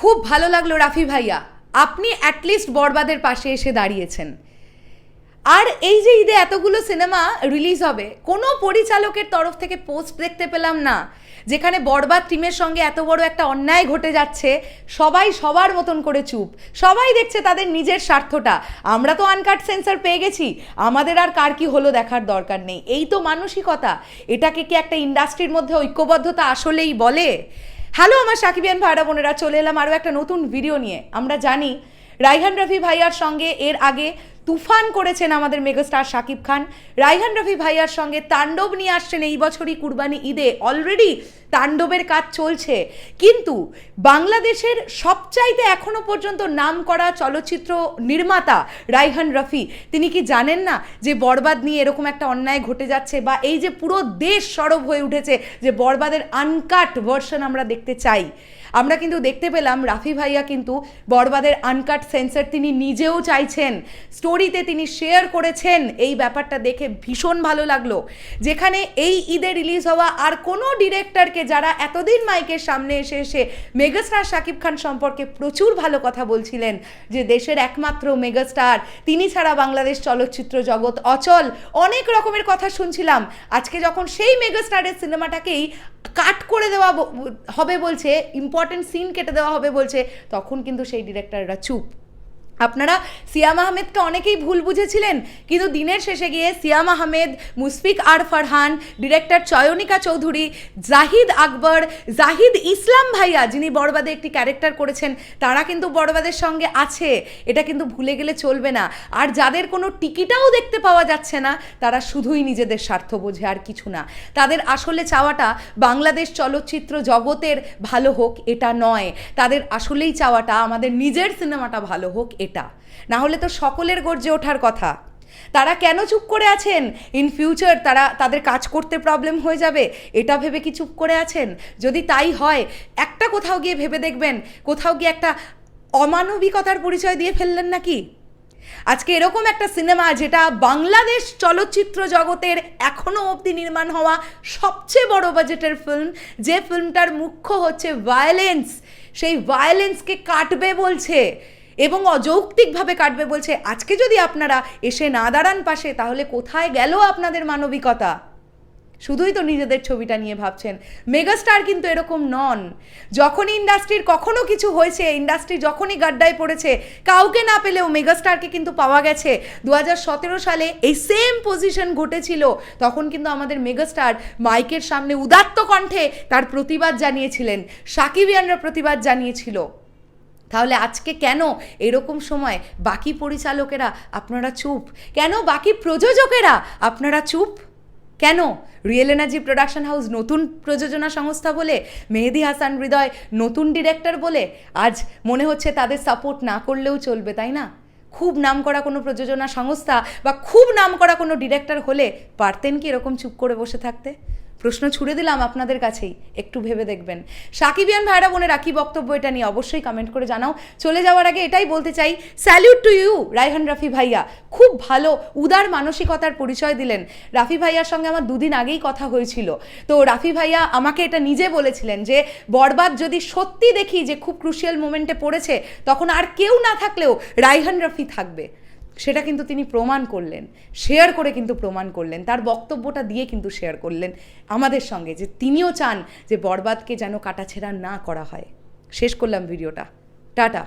খুব ভালো লাগল রাফি ভাইয়া। আপনি অ্যাটলিস্ট বরবাদের পাশে এসে দাঁড়িয়েছেন। আর এই যে ঈদে এতগুলো সিনেমা রিলিজ হবে, কোনো পরিচালকের তরফ থেকে পোস্ট দেখতে পেলাম না। যেখানে বরবাদ টিমের সঙ্গে এত বড় একটা অন্যায় ঘটে যাচ্ছে, সবাই সবার মতন করে চুপ। সবাই দেখছে তাদের নিজের স্বার্থটা। আমরা তো আনকাট সেন্সার পেয়ে গেছি। আমাদের আর কার কি হলো দেখার দরকার নেই। এই তো মানসিকতা। এটাকে কি একটা ইন্ডাস্ট্রির মধ্যে ঐক্যবদ্ধতা আসলেই বলে? হ্যালো আমার সাকিবিয়ান ভাইরা, বোনেরা, চলে এলাম আরও একটা নতুন ভিডিও নিয়ে। আমরা জানি, রাইহান রফি ভাইয়ার সঙ্গে এর আগে তুফান করেছেন আমাদের মেগাস্টার শাকিব খান। রাইহান রফি ভাইয়ার সঙ্গে তাণ্ডব নিয়ে আসছেন এই বছরই কুরবানি ঈদে। অলরেডি তাণ্ডবের কাজ চলছে। কিন্তু বাংলাদেশের সবচাইতে এখনও পর্যন্ত নাম করা চলচ্চিত্র নির্মাতা রাইহান রফি, তিনি কি জানেন না যে বরবাদ নিয়ে এরকম একটা অন্যায় ঘটে যাচ্ছে বা এই যে পুরো দেশ সরব হয়ে উঠেছে যে বরবাদের আনকাট ভার্সন আমরা দেখতে চাই? আমরা কিন্তু দেখতে পেলাম রাফি ভাইয়া কিন্তু বরবাদের আনকাট সেন্সার তিনি নিজেও চাইছেন স্টোরিতে তিনি শেয়ার করেছেন, এই ব্যাপারটা দেখে ভীষণ ভালো লাগল। যেখানে এই ঈদে রিলিজ হওয়া আর কোনো ডিরেক্টরকে যারা এতদিন মাইকের সামনে এসে এসে মেগাস্টার শাকিব খান সম্পর্কে প্রচুর ভালো কথা বলছিলেন, যে দেশের একমাত্র মেগাস্টার তিনি ছাড়া বাংলাদেশ চলচ্চিত্র জগৎ অচল, অনেক রকমের কথা শুনছিলাম। আজকে যখন সেই মেগাস্টারের সিনেমাটাকেই কাট করে দেওয়া হবে বলছে ইম্পর্টেন্ট সিন কেটে দেওয়া হবে বলছে তখন কিন্তু সেই ডিরেক্টররা চুপ। আপনারা সিয়াম আহমেদকে অনেকেই ভুল বুঝেছিলেন, কিন্তু দিনের শেষে গিয়ে সিয়াম আহমেদ মুসফিক আর ফারহান, ডিরেক্টর চয়নিকা চৌধুরী, জাহিদ আকবর, জাহিদ ইসলাম ভাইয়া যিনি বড়বাদে একটি ক্যারেক্টার করেছেন, তারা কিন্তু বড়বাদের সঙ্গে আছে। এটা কিন্তু ভুলে গেলে চলবে না। আর যাদের কোনো টিকিটাও দেখতে পাওয়া যাচ্ছে না, তারা শুধুই নিজেদের স্বার্থ বোঝে আর কিছু না। তাদের আসলে চাওয়াটা বাংলাদেশ চলচ্চিত্র জগতের ভালো হোক, এটা নয়। তাদের আসলেই চাওয়াটা আমাদের নিজের সিনেমাটা ভালো হোক এটা না হলে তো সকলের গর্জে ওঠার কথা। তারা কেন চুপ করে আছেন? ইন ফিউচার তারা, তাদের কাজ করতে প্রবলেম হয়ে যাবে। এটা ভেবে কি চুপ করে আছেন? যদি তাই হয়, একটা কোথাও গিয়ে ভেবে দেখবেন। কোথাও গিয়ে একটা অমানবিকতার পরিচয় দিয়ে ফেললেন নাকি? আজকে এরকম একটা সিনেমা যেটা বাংলাদেশ চলচ্চিত্র জগতের এখনও অবধি নির্মাণ হওয়া সবচেয়ে বড় বাজেটের ফিল্ম যে ফিল্মটার মুখ্য হচ্ছে ভায়োলেন্স সেই ভায়োলেন্সকে কাটবে বলছে। এবং অযৌক্তিকভাবে কাটবে বলছে, আজকে যদি আপনারা এসে না দাঁড়ান পাশে, তাহলে কোথায় গেল আপনাদের মানবিকতা? শুধুই তো নিজেদের ছবিটা নিয়ে ভাবছেন। মেগাস্টার কিন্তু এরকম নন। যখনই ইন্ডাস্ট্রির কখনো কিছু হয়েছে, ইন্ডাস্ট্রি যখনই গাড্ডায় পড়েছে, কাউকে না পেলেও মেগাস্টারকে কিন্তু পাওয়া গেছে। দু হাজার সতেরো সালে এই সেম পজিশন ঘটেছিল। তখন কিন্তু আমাদের মেগাস্টার মাইকের সামনে উদাত্ত কণ্ঠে তার প্রতিবাদ জানিয়েছিলেন। সাকিবিয়ানরা প্রতিবাদ জানিয়েছিল। তাহলে আজকে কেন এরকম সময় বাকি পরিচালকেরা আপনারা চুপ? কেন বাকি প্রযোজকেরা আপনারা চুপ? কেন? রিয়েল এনার্জি প্রোডাকশন হাউস নতুন প্রযোজনা সংস্থা বলে, মেহেদি হাসান হৃদয় নতুন ডিরেক্টর বলে আজ মনে হচ্ছে তাদের সাপোর্ট না করলেও চলবে, তাই না? খুব নাম করা কোনো প্রযোজনা সংস্থা বা খুব নাম করা কোনো ডিরেক্টর হলে পারতেন কি এরকম চুপ করে বসে থাকতে? প্রশ্ন ছুড়ে দিলাম আপনাদের কাছেই, একটু ভেবে দেখবেন। সাকিবিয়ান ভাইরা বোনের রাখি বক্তব্য এটা নিয়ে অবশ্যই কমেন্ট করে জানাও। চলে যাওয়ার আগে এটাই বলতে চাই salute to you Raihan Rafi ভাইয়া। খুব ভালো, উদার মানসিকতার পরিচয় দিলেন। রাফি ভাইয়ার সঙ্গে আমার দুদিন আগেই কথা হয়েছিল। তো রাফি ভাইয়া আমাকে এটা নিজে বলেছিলেন যে, বরবাদ যদি সত্যি দেখি যে খুব ক্রুশিয়াল মোমেন্টে পড়েছে, তখন আর কেউ না থাকলেও রাইহান রাফি থাকবে। সেটা কিন্তু তিনি প্রমাণ করলেন শেয়ার করে কিন্তু প্রমাণ করলেন, তার বক্তব্যটা দিয়ে কিন্তু শেয়ার করলেন আমাদের সঙ্গে, যে তিনিও চান যে বরবাদকে যেন কাটাছেড়া না করা হয়। শেষ করলাম ভিডিওটা টাটা।